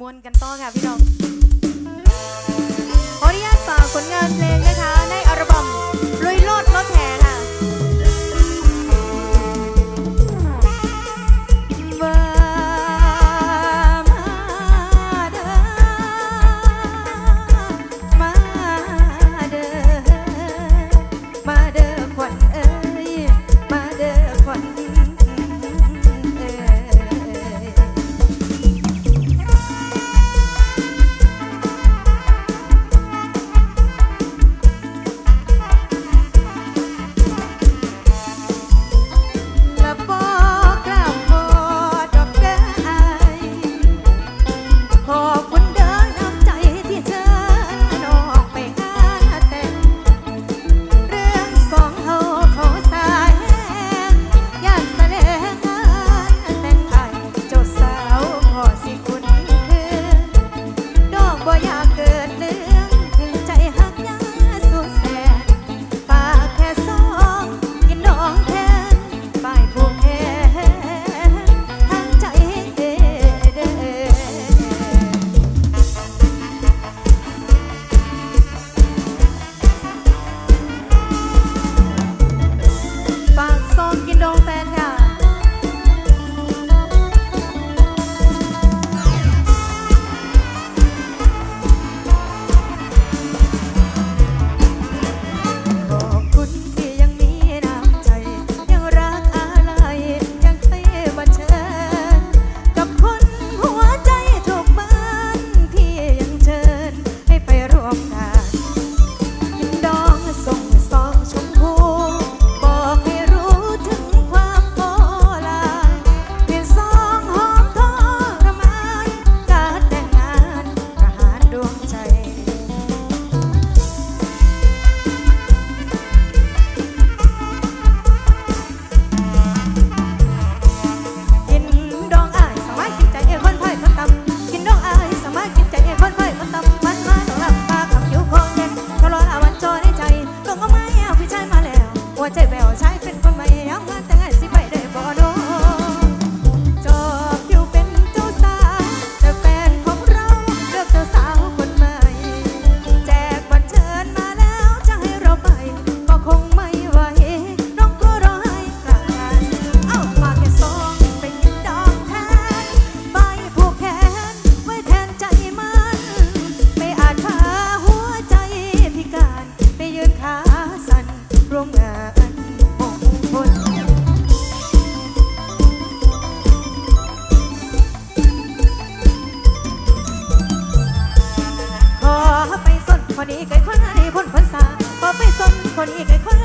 มวนกันต่อค่ะพี่น้อง ขออนุญาตฝากผลงานเพลงนะคะ ในอัลบั้มลุยโลดรถแข่ง ว่าใจแววใช่เป็นคนไม่ยอมมาแ Đi cái!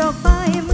ดอกไม้